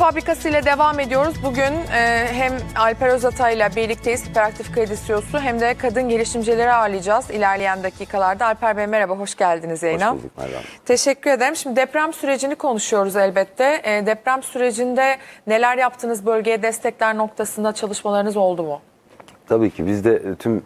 Fabrikası ile devam ediyoruz. Bugün e, hem Alper Özatay ile birlikteyiz, Hiperaktif Kredi CEO'su hem de kadın girişimcileri ağırlayacağız ilerleyen dakikalarda. Alper Bey merhaba, hoş geldiniz yayına. Hoş bulduk Merve Hanım. Teşekkür ederim. Şimdi deprem sürecini konuşuyoruz elbette. E, deprem sürecinde neler yaptınız, bölgeye destekler noktasında çalışmalarınız oldu mu? Tabii ki biz de tüm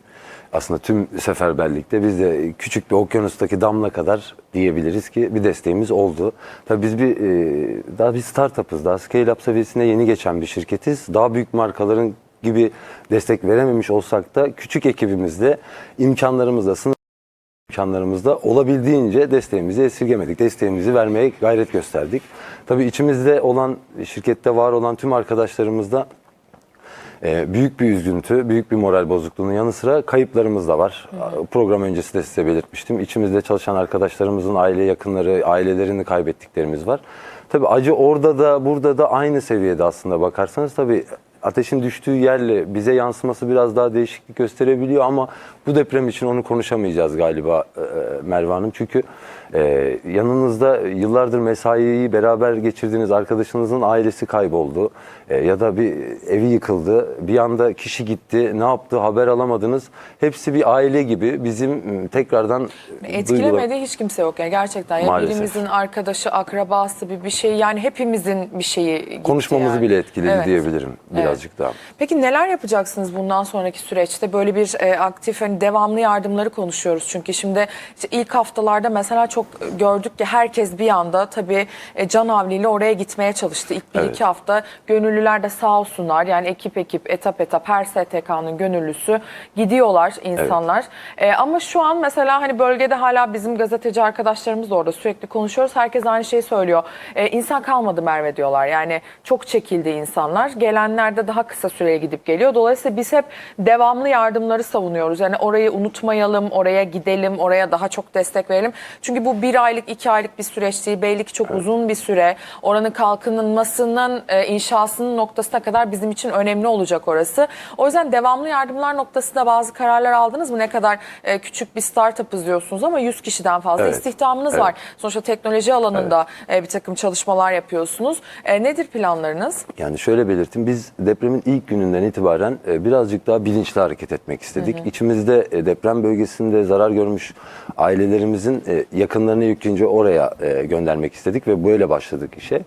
aslında tüm seferberlikte biz de küçük bir okyanustaki damla kadar diyebiliriz ki bir desteğimiz oldu. Tabii biz bir e, daha bir startup'ız. Daha scale up seviyesine yeni geçen bir şirketiz. Daha büyük markaların gibi destek verememiş olsak da küçük ekibimizde imkanlarımızla sınır imkanlarımızda olabildiğince desteğimizi esirgemedik. Desteğimizi vermeye gayret gösterdik. Tabii içimizde olan, şirkette var olan tüm arkadaşlarımız Ee, büyük bir üzüntü, büyük bir moral bozukluğunun yanı sıra kayıplarımız da var. Program öncesi de size belirtmiştim. İçimizde çalışan arkadaşlarımızın aile yakınları, ailelerini kaybettiklerimiz var. Tabii acı orada da burada da aynı seviyede aslında bakarsanız tabii ateşin düştüğü yerle bize yansıması biraz daha değişiklik gösterebiliyor ama bu deprem için onu konuşamayacağız galiba e, Merve Hanım. Çünkü e, yanınızda yıllardır mesaiyi beraber geçirdiğiniz arkadaşınızın ailesi kayboldu. E, ya da bir evi yıkıldı. Bir anda kişi gitti. Ne yaptı haber alamadınız. Hepsi bir aile gibi bizim tekrardan Etkilemediği hiç kimse yok yani gerçekten. Ya Maalesef. birimizin arkadaşı, akrabası bir bir şey yani hepimizin bir şeyi gitti konuşmamızı yani. bile etkiledi Evet. diyebilirim birazcık daha. Peki neler yapacaksınız bundan sonraki süreçte? Böyle bir e, aktif hani devamlı yardımları konuşuyoruz. Çünkü şimdi işte ilk haftalarda mesela çok gördük ki herkes bir anda tabii e, can havliyle oraya gitmeye çalıştı. İlk bir Evet. iki hafta gönüllüler de sağ olsunlar. Yani ekip ekip etap etap her STK'nın gönüllüsü gidiyorlar insanlar. E, ama şu an mesela hani bölgede hala bizim gazeteci arkadaşlarımız da orada sürekli konuşuyoruz. Herkes aynı şeyi söylüyor. E, insan kalmadı Merve diyorlar. Yani çok çekildi insanlar. Gelenler de daha kısa süreye gidip geliyor. Dolayısıyla biz hep devamlı yardımları savunuyoruz. Yani orayı unutmayalım, oraya gidelim, oraya daha çok destek verelim. Çünkü bu bir aylık, iki aylık bir süreç değil. Belli ki çok uzun bir süre. Oranın kalkınılmasının, e, inşasının noktasına kadar bizim için önemli olacak orası. O yüzden devamlı yardımlar noktasında bazı kararlar aldınız mı? Ne kadar e, küçük bir startup'ız diyorsunuz ama 100 kişiden fazla Evet. istihdamınız Evet. var. Sonuçta teknoloji alanında e, bir takım çalışmalar yapıyorsunuz. Nedir planlarınız? Yani şöyle belirteyim, biz depremin ilk gününden itibaren e, birazcık daha bilinçli hareket etmek istedik. İçimizde e, deprem bölgesinde zarar görmüş ailelerimizin e, yakınlarını yükleyince oraya göndermek istedik ve böyle başladık işe.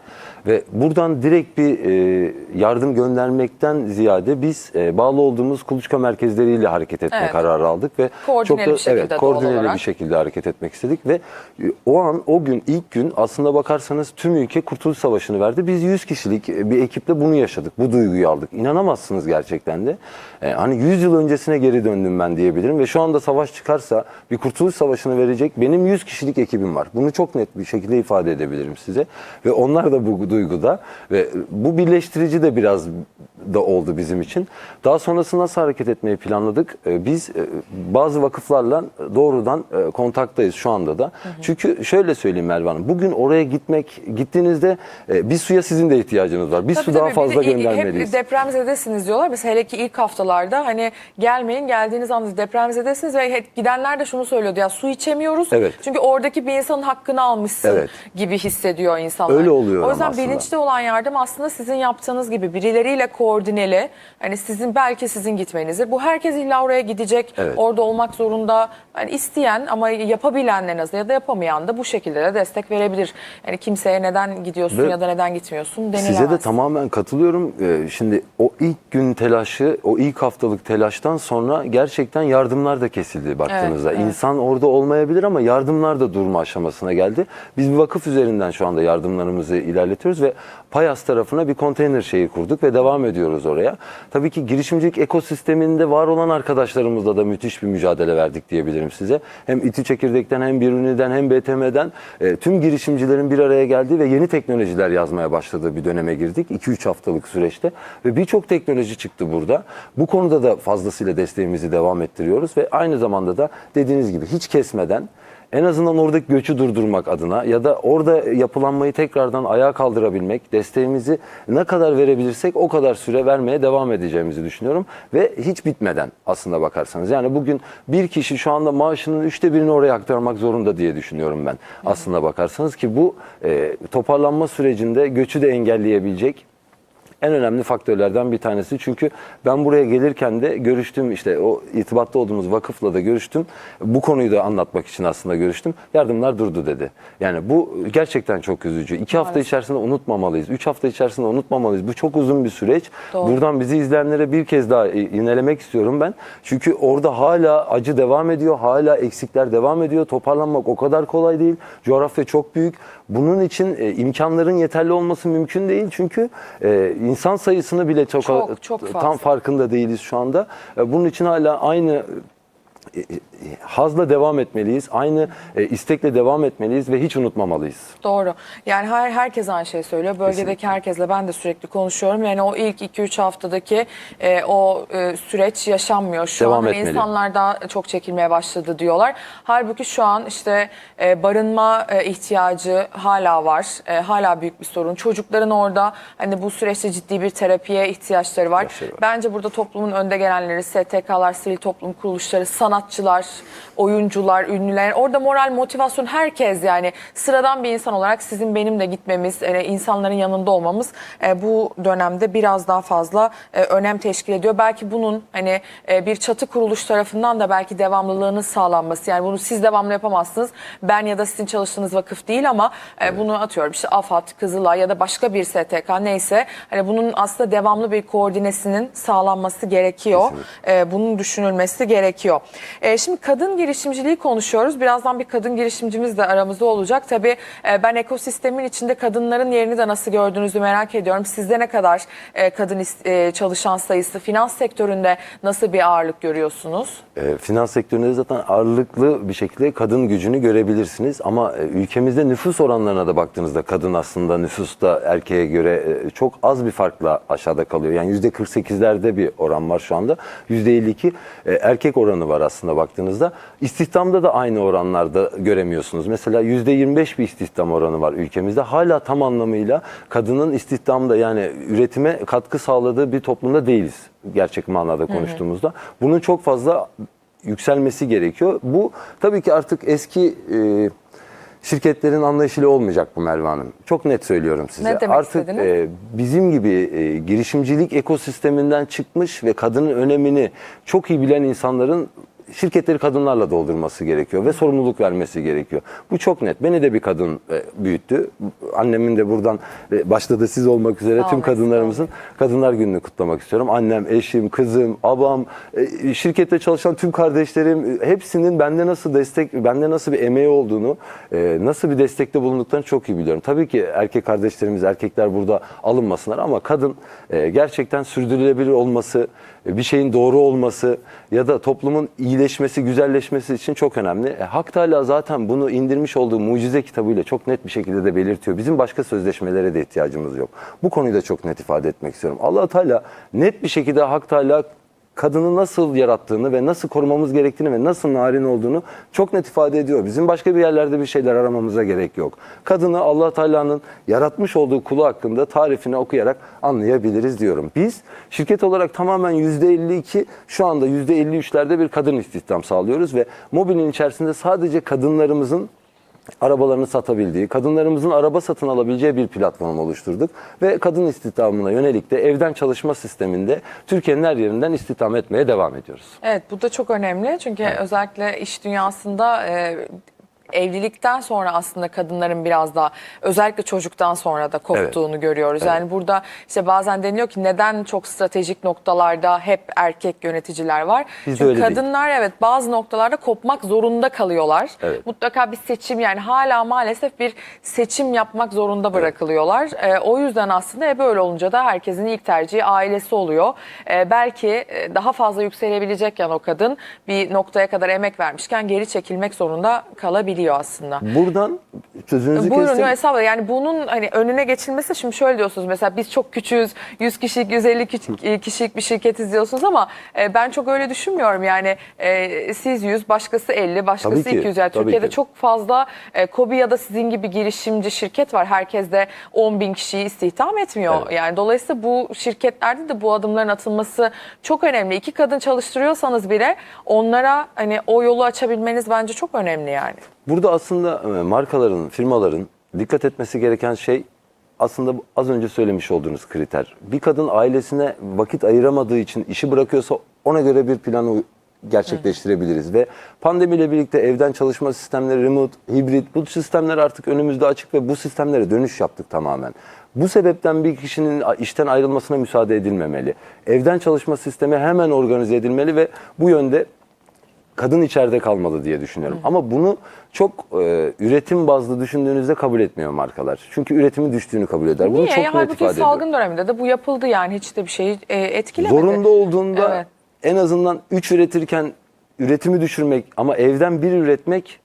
Ve buradan direkt bir e, yardım göndermekten ziyade biz e, bağlı olduğumuz kuluçka merkezleriyle hareket etme Evet. kararı aldık ve Koordineli bir şekilde evet, doğal koordineli olarak. bir şekilde hareket etmek istedik ve e, o an o gün ilk gün aslında bakarsanız tüm ülke Kurtuluş Savaşı'nı verdi. Biz 100 kişilik e, bir ekiple bunu yaşadık. Bu duyguyu aldık. İnanamazsınız gerçekten de. E, hani 100 yıl öncesine geri döndüm ben diyebilirim ve şu anda savaş çıkarsa bir Kurtuluş Savaşı'nı verecek benim 100 kişilik ekibim var. Bunu çok net bir şekilde ifade edebilirim size ve onlar da bu duyguda ve bu birleştirici de biraz da oldu bizim için. Daha sonrası nasıl hareket etmeyi planladık? E, Biz e, bazı vakıflarla doğrudan e, kontaktayız şu anda da. Çünkü şöyle söyleyeyim Merve Hanım. Bugün oraya gitmek, gittiğinizde e, bir suya sizin de ihtiyacınız var. Bir Tabii su daha tabii, bir fazla de göndermeliyiz. Hep depremzedesiniz diyorlar. Mesela hele ki ilk haftalarda hani gelmeyin geldiğiniz anda depremzedesiniz ve gidenler de şunu söylüyordu ya su içemiyoruz. Evet. Çünkü oradaki bir insanın hakkını almışsın Evet. gibi hissediyor insanlar. Öyle oluyor O yüzden aslında. bilinçli olan yardım aslında sizin yaptığınız gibi birileriyle koordineli. Hani sizin belki sizin gitmenizi. Bu herkes illa oraya gidecek. Evet. Orada olmak zorunda. Yani isteyen ama yapabilen en azından ya da yapamayan da bu şekilde de destek verebilir. Yani kimseye neden gidiyorsun Ve ya da neden gitmiyorsun denilemez. Size de tamamen katılıyorum. Ee, Şimdi o ilk gün telaşı, o ilk haftalık telaştan sonra gerçekten yardımlar da kesildi baktığınızda. Evet, evet. İnsan orada olmayabilir ama yardımlar da durma aşamasına geldi. Biz bir vakıf üzerinden şu anda yardımlarımızı ilerletiyoruz ve Payas tarafına bir konteyner şeyi kurduk ve devam ediyoruz oraya. Tabii ki girişimcilik ekosisteminde var olan arkadaşlarımızla da müthiş bir mücadele verdik diyebilirim size. Hem İTÜ Çekirdek'ten hem Biruni'den hem BTM'den e, tüm girişimcilerin bir araya geldiği ve yeni teknolojiler yazmaya başladığı bir döneme girdik. 2-3 haftalık süreçte ve birçok teknoloji çıktı burada. Bu konuda da fazlasıyla desteğimizi devam ettiriyoruz ve aynı zamanda da dediğiniz gibi hiç kesmeden en azından oradaki göçü durdurmak adına ya da orada yapılanmayı tekrardan ayağa kaldırabilmek, desteğimizi ne kadar verebilirsek o kadar süre vermeye devam edeceğimizi düşünüyorum. Ve hiç bitmeden aslında bakarsanız. Yani bugün bir kişi şu anda maaşının üçte birini oraya aktarmak zorunda diye düşünüyorum ben. Aslında bakarsanız ki bu e, toparlanma sürecinde göçü de engelleyebilecek en önemli faktörlerden bir tanesi. Çünkü ben buraya gelirken de görüştüm işte o irtibatta olduğumuz vakıfla da görüştüm. Bu konuyu da anlatmak için aslında görüştüm. Yardımlar durdu dedi. Yani bu gerçekten çok üzücü. İki hafta Maalesef. içerisinde unutmamalıyız. Üç hafta içerisinde unutmamalıyız. Bu çok uzun bir süreç. Doğru. Buradan bizi izleyenlere bir kez daha e, inelemek istiyorum ben. Çünkü orada hala acı devam ediyor. Hala eksikler devam ediyor. Toparlanmak o kadar kolay değil. Coğrafya çok büyük. Bunun için e, imkanların yeterli olması mümkün değil. Çünkü e, insan sayısını bile çok, Çok, çok tam farkında değiliz şu anda. E, bunun için hala aynı hazla devam etmeliyiz. Aynı e, istekle devam etmeliyiz ve hiç unutmamalıyız. Doğru. Yani her herkes aynı şeyi söylüyor. Bölgedeki Kesinlikle. herkesle ben de sürekli konuşuyorum. Yani o ilk 2-3 haftadaki e, o e, süreç yaşanmıyor. Şu Devam an hani etmeli. insanlar daha çok çekilmeye başladı diyorlar. Halbuki şu an işte e, barınma e, ihtiyacı hala var. E, hala büyük bir sorun. Çocukların orada hani bu süreçte ciddi bir terapiye ihtiyaçları var. Var. Bence burada toplumun önde gelenleri, STK'lar, sivil toplum kuruluşları, sanatçılar, oyuncular, ünlüler. Orada moral, motivasyon herkes yani sıradan bir insan olarak sizin benim de gitmemiz, e, insanların yanında olmamız e, bu dönemde biraz daha fazla e, önem teşkil ediyor. Belki bunun hani e, bir çatı kuruluş tarafından da belki devamlılığının sağlanması. Yani bunu siz devamlı yapamazsınız. Ben ya da sizin çalıştığınız vakıf değil ama e, bunu atıyorum işte AFAD, Kızılay ya da başka bir STK neyse hani bunun aslında devamlı bir koordinesinin sağlanması gerekiyor. E, bunun düşünülmesi gerekiyor. E, şimdi kadın girişimciliği konuşuyoruz. Birazdan bir kadın girişimcimiz de aramızda olacak. Tabii e, ben ekosistemin içinde kadınların yerini de nasıl gördüğünüzü merak ediyorum. Sizde ne kadar e, kadın e, çalışan sayısı, finans sektöründe nasıl bir ağırlık görüyorsunuz? E, finans sektöründe zaten ağırlıklı bir şekilde kadın gücünü görebilirsiniz. Ama e, ülkemizde nüfus oranlarına da baktığınızda kadın aslında nüfusta erkeğe göre e, çok az bir farkla aşağıda kalıyor. Yani %48'lerde bir oran var şu anda. %52 e, erkek oranı var aslında baktığınızda. İstihdamda da aynı oranlarda göremiyorsunuz. Mesela %25 bir istihdam oranı var ülkemizde. Hala tam anlamıyla kadının istihdamda yani üretime katkı sağladığı bir toplumda değiliz. Gerçek manada konuştuğumuzda. Bunun çok fazla yükselmesi gerekiyor. Bu tabii ki artık eski e, şirketlerin anlayışıyla olmayacak bu Merve Hanım. Çok net söylüyorum size. Ne demek artık istediniz? e, bizim gibi e, girişimcilik ekosisteminden çıkmış ve kadının önemini çok iyi bilen insanların şirketleri kadınlarla doldurması gerekiyor ve sorumluluk vermesi gerekiyor. Bu çok net. Beni de bir kadın e, büyüttü. Annemin de buradan e, başta siz olmak üzere Sağ tüm kadınlarımızın Kadınlar Günü'nü kutlamak istiyorum. Annem, eşim, kızım, abam, e, şirkette çalışan tüm kardeşlerim e, hepsinin bende nasıl destek, bende nasıl bir emeği olduğunu, e, nasıl bir destekte bulunduklarını çok iyi biliyorum. Tabii ki erkek kardeşlerimiz, erkekler burada alınmasınlar ama kadın e, gerçekten sürdürülebilir olması, e, bir şeyin doğru olması ya da toplumun iyileşmesi, güzelleşmesi için çok önemli. E, Hak Teala zaten bunu indirmiş olduğu mucize kitabıyla çok net bir şekilde de belirtiyor. Bizim başka sözleşmelere de ihtiyacımız yok. Bu konuyu da çok net ifade etmek istiyorum. allah Teala net bir şekilde Hak Teala kadını nasıl yarattığını ve nasıl korumamız gerektiğini ve nasıl narin olduğunu çok net ifade ediyor. Bizim başka bir yerlerde bir şeyler aramamıza gerek yok. Kadını Allah Teala'nın yaratmış olduğu kulu hakkında tarifini okuyarak anlayabiliriz diyorum. Biz şirket olarak tamamen %52 şu anda %53'lerde bir kadın istihdam sağlıyoruz ve mobilin içerisinde sadece kadınlarımızın arabalarını satabildiği, kadınlarımızın araba satın alabileceği bir platform oluşturduk. Ve kadın istihdamına yönelik de evden çalışma sisteminde Türkiye'nin her yerinden istihdam etmeye devam ediyoruz. Evet bu da çok önemli çünkü özellikle iş dünyasında e, evlilikten sonra aslında kadınların biraz daha özellikle çocuktan sonra da koptuğunu görüyoruz. Yani burada işte bazen deniliyor ki neden çok stratejik noktalarda hep erkek yöneticiler var? Bizde Çünkü öyle değil. kadınlar evet bazı noktalarda kopmak zorunda kalıyorlar. Evet. Mutlaka bir seçim yani hala maalesef bir seçim yapmak zorunda bırakılıyorlar. E, o yüzden aslında e, böyle olunca da herkesin ilk tercihi ailesi oluyor. E, belki e, daha fazla yükselebilecekken o kadın bir noktaya kadar emek vermişken geri çekilmek zorunda kalabiliyor. Olabiliyor aslında. Buradan sözünüzü Buyurun kestim. yok, estağfurullah. Yani bunun hani önüne geçilmesi şimdi şöyle diyorsunuz mesela biz çok küçüğüz 100 kişilik 150 kişi- kişilik bir şirketiz diyorsunuz ama e, ben çok öyle düşünmüyorum yani e, siz 100 başkası 50 başkası Tabii ki, 200 yani Türkiye'de ki. çok fazla e, KOBİ ya da sizin gibi girişimci şirket var herkes de 10 bin kişiyi istihdam etmiyor Evet. yani dolayısıyla bu şirketlerde de bu adımların atılması çok önemli iki kadın çalıştırıyorsanız bile onlara hani o yolu açabilmeniz bence çok önemli yani. Burada aslında e, markaların, firmaların dikkat etmesi gereken şey aslında az önce söylemiş olduğunuz kriter. Bir kadın ailesine vakit ayıramadığı için işi bırakıyorsa ona göre bir planı gerçekleştirebiliriz ve pandemiyle birlikte evden çalışma sistemleri, remote, hibrit bu sistemler artık önümüzde açık ve bu sistemlere dönüş yaptık tamamen. Bu sebepten bir kişinin işten ayrılmasına müsaade edilmemeli. Evden çalışma sistemi hemen organize edilmeli ve bu yönde kadın içeride kalmalı diye düşünüyorum. Ama bunu çok e, üretim bazlı düşündüğünüzde kabul etmiyor markalar. Çünkü üretimin düştüğünü kabul eder. Bunu Niye? çok net ifade ediyor. salgın döneminde de bu yapıldı yani hiç de bir şeyi e, etkilemedi. Zorunda olduğunda Evet. en azından 3 üretirken üretimi düşürmek ama evden bir üretmek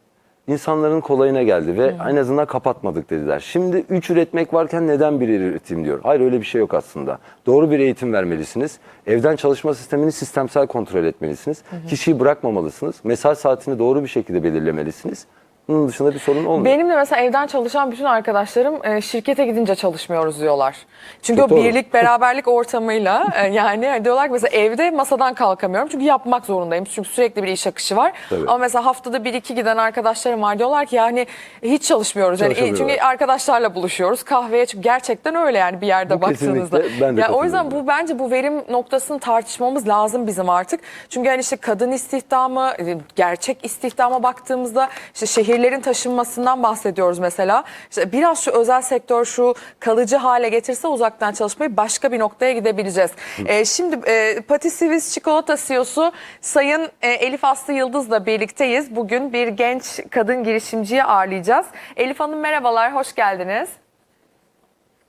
insanların kolayına geldi ve en azından kapatmadık dediler. Şimdi 3 üretmek varken neden bir üretim diyor. Hayır öyle bir şey yok aslında. Doğru bir eğitim vermelisiniz. Evden çalışma sistemini sistemsel kontrol etmelisiniz. Kişiyi bırakmamalısınız. Mesai saatini doğru bir şekilde belirlemelisiniz. Bunun dışında bir sorun olmuyor. Benim de mesela evden çalışan bütün arkadaşlarım e, şirkete gidince çalışmıyoruz diyorlar. Çünkü Çok o doğru. birlik beraberlik ortamıyla e, yani diyorlar ki mesela evde masadan kalkamıyorum çünkü yapmak zorundayım. Çünkü sürekli bir iş akışı var. Tabii. Ama mesela haftada bir iki giden arkadaşlarım var diyorlar ki yani hiç çalışmıyoruz. Yani, çünkü arkadaşlarla buluşuyoruz kahveye çünkü gerçekten öyle yani bir yerde Bu baktığınızda. ben de yani o yüzden bu bence bu verim noktasını tartışmamız lazım bizim artık. Çünkü hani işte kadın istihdamı, e, gerçek istihdama baktığımızda işte şehirlerin taşınmasından bahsediyoruz mesela. İşte biraz şu özel sektör şu kalıcı hale getirse uzaktan çalışmayı başka bir noktaya gidebileceğiz. E, şimdi e, Pati Sivis Çikolata CEO'su Sayın e, Elif Aslı Yıldız'la birlikteyiz. Bugün bir genç kadın girişimciyi ağırlayacağız. Elif Hanım merhabalar, hoş geldiniz.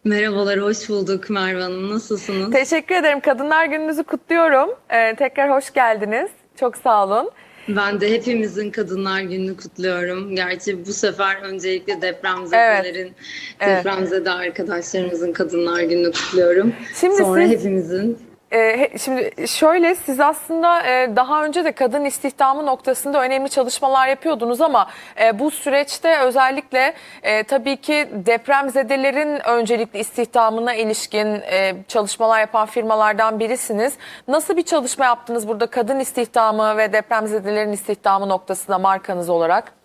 Merhabalar, hoş bulduk Merve Hanım. Nasılsınız? Teşekkür ederim. Kadınlar Gününüzü kutluyorum. Ee, tekrar hoş geldiniz. Çok sağ olun. Ben de hepimizin Kadınlar Günü'nü kutluyorum. Gerçi bu sefer öncelikle depremzedelerin, Evet. depremzede arkadaşlarımızın Kadınlar Günü'nü kutluyorum. Şimdi Sonra siz- hepimizin he- şimdi şöyle siz aslında e, daha önce de kadın istihdamı noktasında önemli çalışmalar yapıyordunuz ama e, bu süreçte özellikle e, tabii ki depremzedelerin öncelikli istihdamına ilişkin çalışmalar yapan firmalardan birisiniz. Nasıl bir çalışma yaptınız burada kadın istihdamı ve depremzedelerin istihdamı noktasında markanız olarak?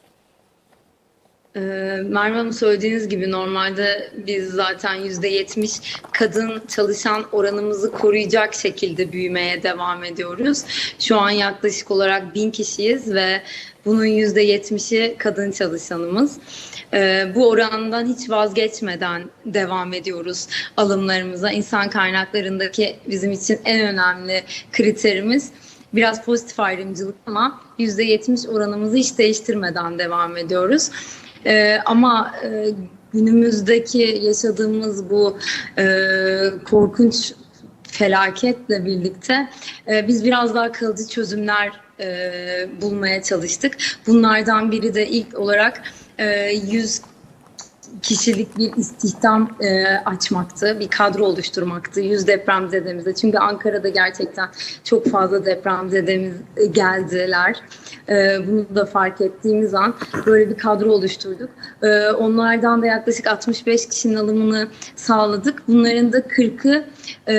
Ee, Merve Hanım söylediğiniz gibi normalde biz zaten %70 kadın çalışan oranımızı koruyacak şekilde büyümeye devam ediyoruz. Şu an yaklaşık olarak 1000 kişiyiz ve bunun %70'i kadın çalışanımız. Ee, bu orandan hiç vazgeçmeden devam ediyoruz alımlarımıza. İnsan kaynaklarındaki bizim için en önemli kriterimiz biraz pozitif ayrımcılık ama %70 oranımızı hiç değiştirmeden devam ediyoruz. Ee, ama e, günümüzdeki yaşadığımız bu e, korkunç felaketle birlikte e, biz biraz daha kalıcı çözümler e, bulmaya çalıştık. Bunlardan biri de ilk olarak e, 100 kişilik bir istihdam e, açmaktı, bir kadro oluşturmaktı yüz depremzedemizde. Çünkü Ankara'da gerçekten çok fazla depremzedemiz e, geldiler. E, bunu da fark ettiğimiz an böyle bir kadro oluşturduk. E, onlardan da yaklaşık 65 kişinin alımını sağladık. Bunların da 40'ı e,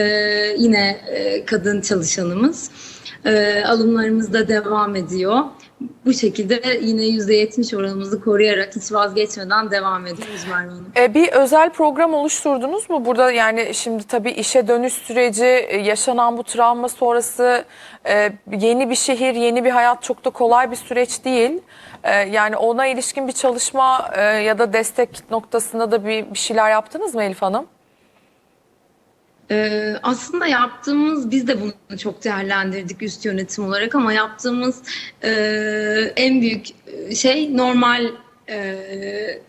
yine e, kadın çalışanımız. E, alımlarımız da devam ediyor. Bu şekilde yine %70 oranımızı koruyarak hiç vazgeçmeden devam ediyoruz Merve Hanım. E, bir özel program oluşturdunuz mu? Burada yani şimdi tabii işe dönüş süreci, e, yaşanan bu travma sonrası e, yeni bir şehir, yeni bir hayat çok da kolay bir süreç değil. E, yani ona ilişkin bir çalışma e, ya da destek noktasında da bir, bir şeyler yaptınız mı Elif Hanım? Ee, aslında yaptığımız, biz de bunu çok değerlendirdik üst yönetim olarak ama yaptığımız e, en büyük şey normal e,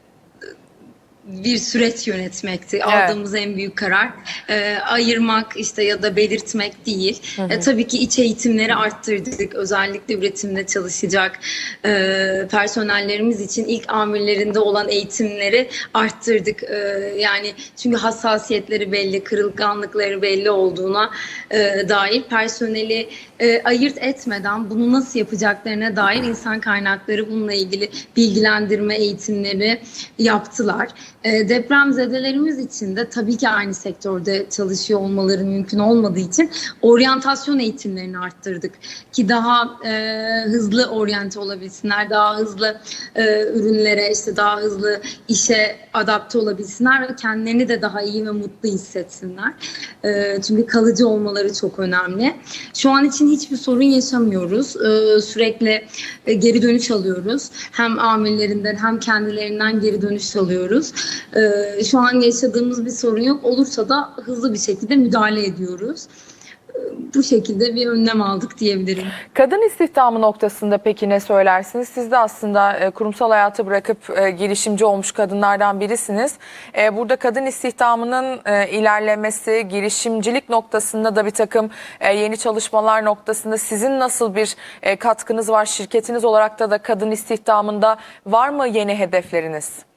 bir süreç yönetmekti. Aldığımız en büyük karar e, ayırmak işte ya da belirtmek değil. E, tabii ki iç eğitimleri arttırdık. Özellikle üretimde çalışacak e, personellerimiz için ilk amirlerinde olan eğitimleri arttırdık. E, yani çünkü hassasiyetleri belli, kırılganlıkları belli olduğuna e, dair personeli e, ayırt etmeden bunu nasıl yapacaklarına dair insan kaynakları bununla ilgili bilgilendirme eğitimleri yaptılar. E, depremzedelerimiz için de tabii ki aynı sektörde çalışıyor olmaları mümkün olmadığı için oryantasyon eğitimlerini arttırdık ki daha e, hızlı oryante olabilsinler, daha hızlı e, ürünlere işte daha hızlı işe adapte olabilsinler ve kendilerini de daha iyi ve mutlu hissetsinler. E, çünkü kalıcı olmaları çok önemli. Şu an için hiçbir sorun yaşamıyoruz. E, sürekli e, geri dönüş alıyoruz. Hem amirlerinden hem kendilerinden geri dönüş alıyoruz. E, şu an yaşadığımız bir sorun yok. Olursa da hızlı bir şekilde müdahale ediyoruz. E, bu şekilde bir önlem aldık diyebilirim. Kadın istihdamı noktasında peki ne söylersiniz? Siz de aslında e, kurumsal hayatı bırakıp e, girişimci olmuş kadınlardan birisiniz. E, burada kadın istihdamının ilerlemesi, girişimcilik noktasında da bir takım yeni çalışmalar noktasında sizin nasıl bir katkınız var? Şirketiniz olarak da da kadın istihdamında var mı yeni hedefleriniz?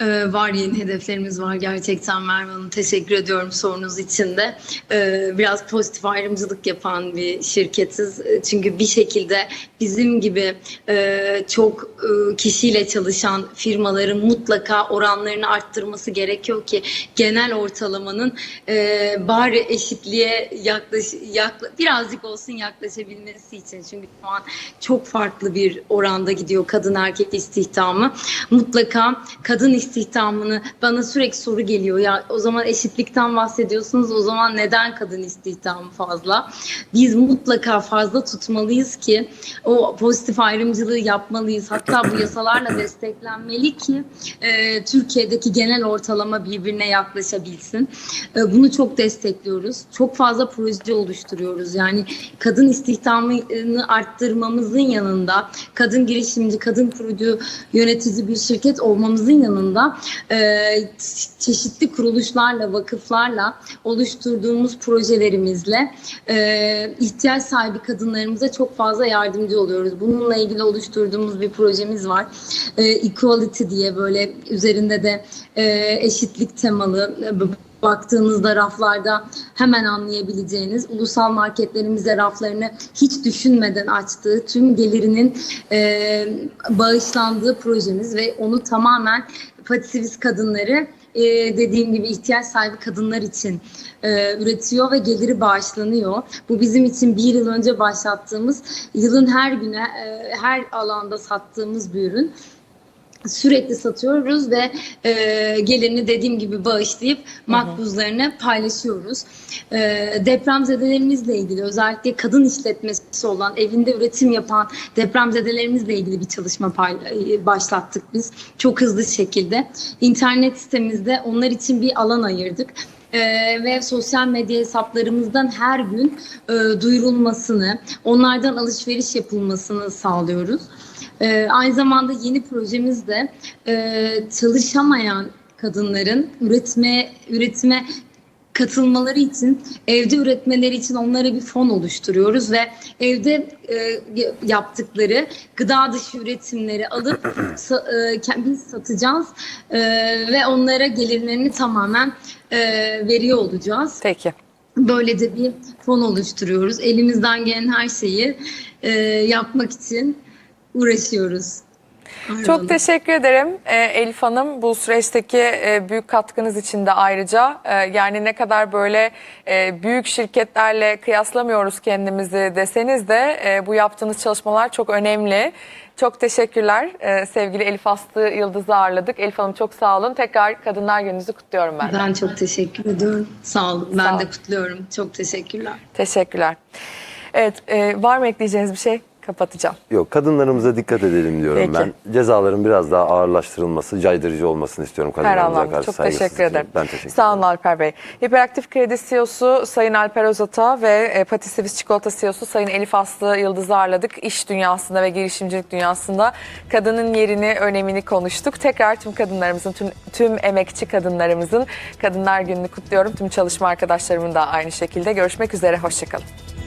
Ee, var yeni hedeflerimiz var gerçekten Merve Hanım. Teşekkür ediyorum sorunuz için de. Ee, biraz pozitif ayrımcılık yapan bir şirketiz. Ee, Çünkü bir şekilde bizim gibi e, çok e, kişiyle çalışan firmaların mutlaka oranlarını arttırması gerekiyor ki genel ortalamanın e, bari eşitliğe yaklaş, yakla, birazcık olsun yaklaşabilmesi için. Çünkü şu an çok farklı bir oranda gidiyor kadın erkek istihdamı. Mutlaka kadın istihdamını bana sürekli soru geliyor. Ya o zaman eşitlikten bahsediyorsunuz. O zaman neden kadın istihdamı fazla? Biz mutlaka fazla tutmalıyız ki o pozitif ayrımcılığı yapmalıyız. Hatta bu yasalarla desteklenmeli ki e, Türkiye'deki genel ortalama birbirine yaklaşabilsin. E, bunu çok destekliyoruz. Çok fazla proje oluşturuyoruz. Yani kadın istihdamını arttırmamızın yanında kadın girişimci, kadın kurucu, yönetici bir şirket olmamızın yanında e, çeşitli kuruluşlarla, vakıflarla oluşturduğumuz projelerimizle e, ihtiyaç sahibi kadınlarımıza çok fazla yardımcı oluyoruz. Bununla ilgili oluşturduğumuz bir projemiz var. E, Equality diye böyle üzerinde de e, eşitlik temalı e, baktığınızda raflarda hemen anlayabileceğiniz ulusal marketlerimize raflarını hiç düşünmeden açtığı tüm gelirinin e, bağışlandığı projemiz ve onu tamamen patisivist kadınları e, dediğim gibi ihtiyaç sahibi kadınlar için e, üretiyor ve geliri bağışlanıyor. Bu bizim için bir yıl önce başlattığımız yılın her güne e, her alanda sattığımız bir ürün sürekli satıyoruz ve e, gelirini dediğim gibi bağışlayıp makbuzlarını paylaşıyoruz. E, depremzedelerimizle ilgili özellikle kadın işletmesi olan evinde üretim yapan depremzedelerimizle ilgili bir çalışma e, başlattık biz çok hızlı şekilde. İnternet sitemizde onlar için bir alan ayırdık. Ee, ve sosyal medya hesaplarımızdan her gün e, duyurulmasını, onlardan alışveriş yapılmasını sağlıyoruz. Ee, aynı zamanda yeni projemiz de e, çalışamayan kadınların üretme üretime katılmaları için evde üretmeleri için onlara bir fon oluşturuyoruz ve evde e, yaptıkları gıda dışı üretimleri alıp sa- e, ke- biz satacağız e, ve onlara gelirlerini tamamen e, veriyor olacağız. Peki. Böyle de bir fon oluşturuyoruz. Elimizden gelen her şeyi e, yapmak için uğraşıyoruz. Çok teşekkür ederim Ee, Elif Hanım bu süreçteki e, büyük katkınız için de ayrıca e, yani ne kadar böyle e, büyük şirketlerle kıyaslamıyoruz kendimizi deseniz de e, bu yaptığınız çalışmalar çok önemli. Çok teşekkürler sevgili Elif Aslı Yıldız'ı ağırladık. Elif Hanım çok sağ olun. Tekrar Kadınlar Gününüzü kutluyorum ben. de. Ben çok teşekkür ediyorum. Sağ olun. Ben Sağ de olun. kutluyorum. Çok teşekkürler. Teşekkürler. Evet e, var mı ekleyeceğiniz bir şey kapatacağım. Yok kadınlarımıza dikkat edelim diyorum Peki. ben. Cezaların biraz daha ağırlaştırılması, caydırıcı olmasını istiyorum kadınlarımıza anlamda. karşı. Çok teşekkür ederim. Ben teşekkür Sağ ederim. olun Alper Bey. Hiperaktif Kredi CEO'su Sayın Alper Özata ve e, Patisivis Çikolata CEO'su Sayın Elif Aslı Yıldız'ı ağırladık. İş dünyasında ve girişimcilik dünyasında kadının yerini, önemini konuştuk. Tekrar tüm kadınlarımızın, tüm, tüm emekçi kadınlarımızın Kadınlar Günü'nü kutluyorum. Tüm çalışma arkadaşlarımın da aynı şekilde. Görüşmek üzere, hoşçakalın.